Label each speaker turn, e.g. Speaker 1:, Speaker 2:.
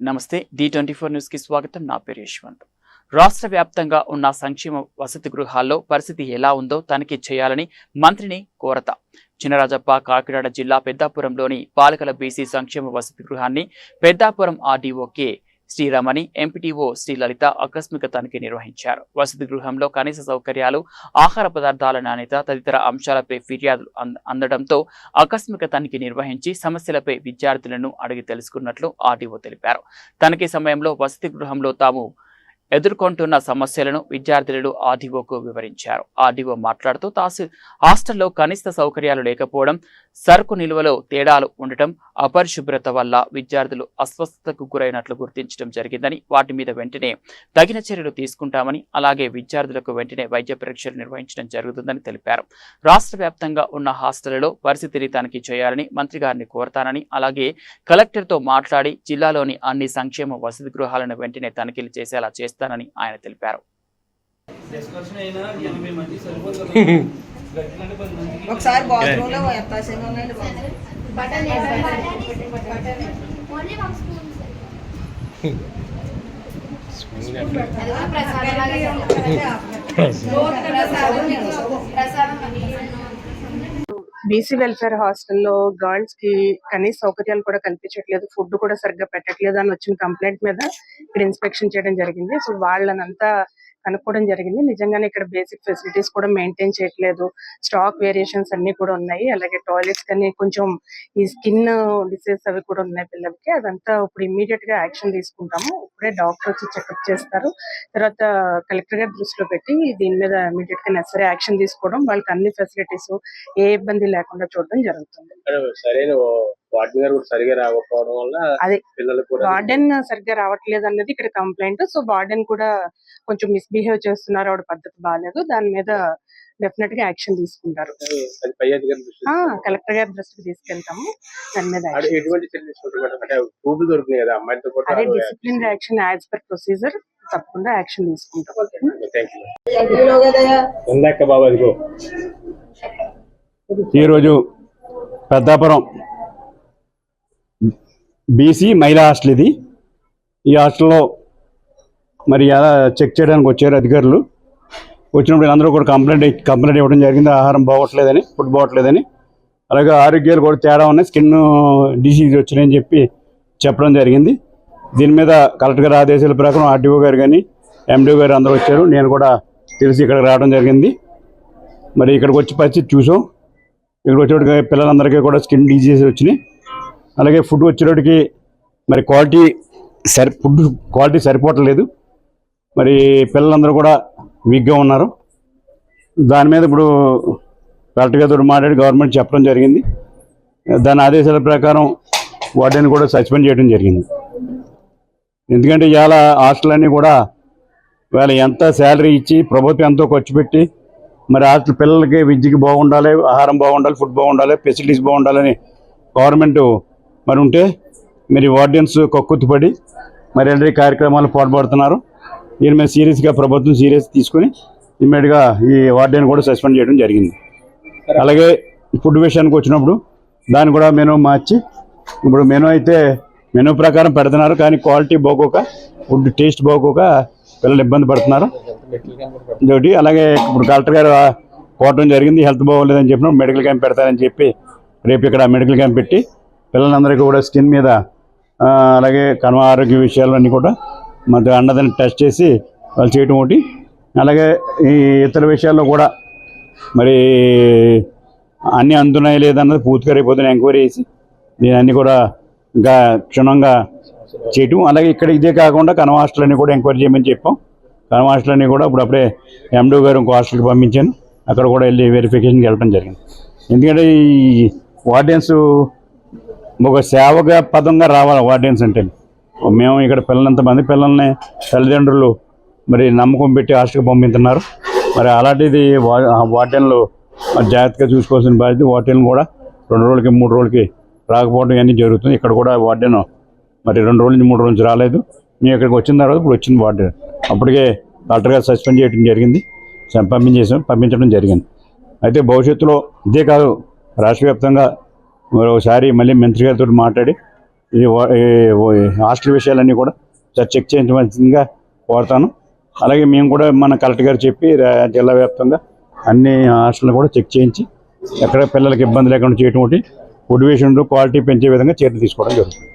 Speaker 1: నమస్తే D twenty four న్యూస్కి స్వాగతం. నా పేరు యశ్వంత్. రాష్ట్ర వ్యాప్తంగా ఉన్న సంక్షేమ వసతి గృహాల్లో పరిస్థితి ఎలా ఉందో తనిఖీ చేయాలని మంత్రిని కోరత. చినరాజప్ప కాకినాడ జిల్లా పెద్దాపురంలోని పాలకల బీసీ సంక్షేమ వసతి గృహాన్ని పెద్దాపురం ఆర్డీఓకే శ్రీరామని ఎంపీటీఓ శ్రీ లలిత ఆకస్మిక తనిఖీ నిర్వహించారు. వసతి గృహంలో కనీస సౌకర్యాలు ఆహార పదార్థాల నాణ్యత తదితర అంశాలపై ఫిర్యాదులు అంద- అందడంతో ఆకస్మిక తనిఖీ నిర్వహించి సమస్యలపై విద్యార్థులను అడిగి తెలుసుకున్నట్లు ఆర్డీఓ తెలిపారు. తనిఖీ సమయంలో వసతి గృహంలో తాము ఎదుర్కొంటున్న సమస్యలను విద్యార్థులు ఆర్డీఓకు వివరించారు. ఆర్డీఓ మాట్లాడుతూ తాసు హాస్టల్లో కనిష్ట సౌకర్యాలు లేకపోవడం సరుకు నిల్వలో తేడాలు ఉండటం అపరిశుభ్రత వల్ల విద్యార్థులు అస్వస్థతకు గురైనట్లు గుర్తించడం జరిగిందని వాటి మీద వెంటనే తగిన చర్యలు తీసుకుంటామని అలాగే విద్యార్థులకు వెంటనే వైద్య పరీక్షలు నిర్వహించడం జరుగుతుందని తెలిపారు. రాష్ట్ర వ్యాప్తంగా ఉన్న హాస్టళ్ళలో పరిస్థితిని తనిఖీ చేయాలని మంత్రి గారిని కోరతానని అలాగే కలెక్టర్తో మాట్లాడి జిల్లాలోని అన్ని సంక్షేమ వసతి గృహాలను వెంటనే తనిఖీలు చేసేలా చేస్తానని ఆయన తెలిపారు.
Speaker 2: ఒకసారి
Speaker 3: బాత్రూమ్లో కూడా ప్రసాదం ప్రసాదం
Speaker 4: బీసీ వెల్ఫేర్ హాస్టల్లో గర్ల్స్కి కనీస సౌకర్యాలు కూడా కల్పించట్లేదు. ఫుడ్ కూడా సరిగ్గా పెట్టట్లేదు అని వచ్చిన కంప్లైంట్ మీద ఇక్కడ ఇన్స్పెక్షన్ చేయడం జరిగింది. సో వాళ్ళనంతా కనుక్కోవడం జరిగింది. నిజంగానే ఇక్కడ బేసిక్ ఫెసిలిటీస్ కూడా మెయింటైన్ చేయట్లేదు. స్టాక్ వేరియేషన్స్ అన్ని కూడా ఉన్నాయి. అలాగే టాయిలెట్స్ కానీ కొంచెం ఈ స్కిన్ డిసీజ్ అవి కూడా ఉన్నాయి పిల్లలకి. అదంతా ఇప్పుడు ఇమీడియట్గా యాక్షన్ తీసుకుంటాము. ఇప్పుడే డాక్టర్ వచ్చి చెకప్ చేస్తారు. తర్వాత కలెక్టర్ గారి దృష్టిలో పెట్టి దీని మీద ఇమీడియట్గా నెసరీ యాక్షన్ తీసుకోవడం వాళ్ళకి అన్ని ఫెసిలిటీస్ ఏ ఇబ్బంది లేకుండా చూడడం జరుగుతుంది.
Speaker 5: సరైన వార్డెన్ గారు కూడా సరిగా రాకపోవడం వల్ల
Speaker 4: అదే
Speaker 5: పిల్లలు కూడా
Speaker 4: వార్డెన్ సరిగ్గా రావట్లేదు అన్నది ఇక్కడ కంప్లైంట్. సో వార్డెన్ కూడా కొంచెం మిస్బిహేవ్ చేస్తున్నారు. ఆవిడ పద్ధతి బాగాలేదు. దాని మీద డెఫినెట్గా యాక్షన్ తీసుకుంటారు. కలెక్టర్ గారి దృష్టికి తీసుకెళ్తాము. దాని మీద అదే discipline action as per procedure తప్పకుండా యాక్షన్ తీసుకుంటాం.
Speaker 6: ఈరోజు పెద్దాపురం బీసీ మహిళా హాస్టల్ ఇది. ఈ హాస్టల్లో మరి ఎలా చెక్ చేయడానికి వచ్చారు అధికారులు? వచ్చినప్పుడు అందరూ కూడా కంప్లైంట్ కంప్లైంట్ ఇవ్వడం జరిగింది. ఆహారం బాగోట్లేదని ఫుడ్ బాగోట్లేదని. అలాగే ఆరోగ్యాలు కూడా తేడా ఉన్నాయి. స్కిన్ డిసీజ్ వచ్చినాయని చెప్పి చెప్పడం జరిగింది. దీని మీద కలెక్టర్ గారి ఆదేశాల ప్రకారం ఆర్టీఓ గారు కానీ ఎండిఓ గారు అందరూ వచ్చారు. నేను కూడా తెలిసి ఇక్కడికి రావడం జరిగింది. మరి ఇక్కడికి వచ్చి పరిస్థితి చూసాం. ఇక్కడ వచ్చేటికి పిల్లలందరికీ కూడా స్కిన్ డిజీజ్ వచ్చినాయి. అలాగే ఫుడ్ వచ్చేటికి మరి క్వాలిటీ సరి ఫుడ్ క్వాలిటీ సరిపోవట్లేదు. మరి పిల్లలందరూ కూడా వీక్గా ఉన్నారు. దాని మీద ఇప్పుడు కలెక్టర్ గారితో మాట్లాడి గవర్నమెంట్ చెప్పడం జరిగింది. దాని ఆదేశాల ప్రకారం వాటిని కూడా సస్పెండ్ చేయడం జరిగింది. ఎందుకంటే ఇవాళ హాస్టల్ అన్నీ కూడా వాళ్ళ ఎంత శాలరీ ఇచ్చి ప్రభుత్వం ఎంతో ఖర్చు పెట్టి మరి హాస్టల్ పిల్లలకి విద్యకి బాగుండాలి ఆహారం బాగుండాలి ఫుడ్ బాగుండాలి ఫెసిలిటీస్ బాగుండాలని గవర్నమెంట్ మరి ఉంటే మరి వార్డెన్స్ కక్కుత్తుపడి మరి ఎలాంటి కార్యక్రమాలు పాల్పడుతున్నారు. దీని మీద సీరియస్గా ప్రభుత్వం సీరియస్ తీసుకుని ఇమ్మీడియట్గా ఈ వార్డెన్ కూడా సస్పెండ్ చేయడం జరిగింది. అలాగే ఫుడ్ విషయానికి వచ్చినప్పుడు దాన్ని కూడా మెనూ మార్చి ఇప్పుడు మెనూ అయితే మెనూ ప్రకారం పెడుతున్నారు కానీ క్వాలిటీ బాగోక ఫుడ్ టేస్ట్ బాగోక పిల్లలు ఇబ్బంది పడుతున్నారు. ఇంకోటి అలాగే ఇప్పుడు కలెక్టర్ గారు కోవటం జరిగింది హెల్త్ బాగోలేదని చెప్పిన మెడికల్ క్యాంప్ పెడతారని చెప్పి రేపు ఇక్కడ మెడికల్ క్యాంప్ పెట్టి పిల్లలందరికీ కూడా స్కిన్ మీద అలాగే కనుమ ఆరోగ్య విషయాలన్నీ కూడా మన అన్నదాన్ని టెస్ట్ చేసి వాళ్ళు చేయటం ఒకటి. అలాగే ఈ ఇతర విషయాల్లో కూడా మరి అన్నీ అందున్నాయి లేదన్నది పూర్తిగా రేపు ఎంక్వైరీ చేసి దీని అన్నీ కూడా ఇంకా క్షుణ్ణంగా చేయటం. అలాగే ఇక్కడ ఇదే కాకుండా కనవ హాస్టల్ కూడా ఎంక్వైరీ చేయమని చెప్పాం. కనవ హాస్టల్ అని కూడా ఇప్పుడు అప్పుడే ఎండో గారు ఇంకో హాస్టల్కి పంపించాను. అక్కడ కూడా వెళ్ళి వెరిఫికేషన్కి వెళ్ళడం జరిగింది. ఎందుకంటే ఈ వార్డెన్స్ ఒక సేవగా పదంగా రావాలి వార్డెన్స్ అంటే. మేము ఇక్కడ పిల్లలంతమంది పిల్లల్ని తల్లిదండ్రులు మరి నమ్మకం పెట్టి హాస్టల్కి పంపిస్తున్నారు. మరి అలాంటిది వా- వార్డెన్లు జాగ్రత్తగా చూసుకోవాల్సిన బాధ్యత వార్డెన్ కూడా రెండు రోజులకి మూడు రోజులకి రాకపోవడం ఇవన్నీ జరుగుతుంది. ఇక్కడ కూడా వార్డెన్ మరి రెండు రోజుల నుంచి మూడు రోజుల నుంచి రాలేదు. మేము ఇక్కడికి వచ్చిన తర్వాత ఇప్పుడు వచ్చింది వార్డెన్. అప్పటికే డాక్టర్ గారు సస్పెండ్ చేయడం జరిగింది. పంపించేసాం పంపించడం జరిగింది. అయితే భవిష్యత్తులో ఇదే కాదు రాష్ట్ర వ్యాప్తంగా మరి ఒకసారి మళ్ళీ మంత్రి గారితో మాట్లాడి ఈ హాస్టల్ విషయాలన్నీ కూడా ఒకసారి చెక్ చేయించవలసిందిగా కోరుతాను. అలాగే మేము కూడా మన కలెక్టర్ గారు చెప్పి జిల్లా వ్యాప్తంగా అన్ని హాస్టల్ని కూడా చెక్ చేయించి ఎక్కడ పిల్లలకి ఇబ్బంది లేకుండా చేయటం ఒకటి ఫుడ్ విషయంలో క్వాలిటీ పెంచే విధంగా చర్యలు తీసుకోవడం జరుగుతుంది.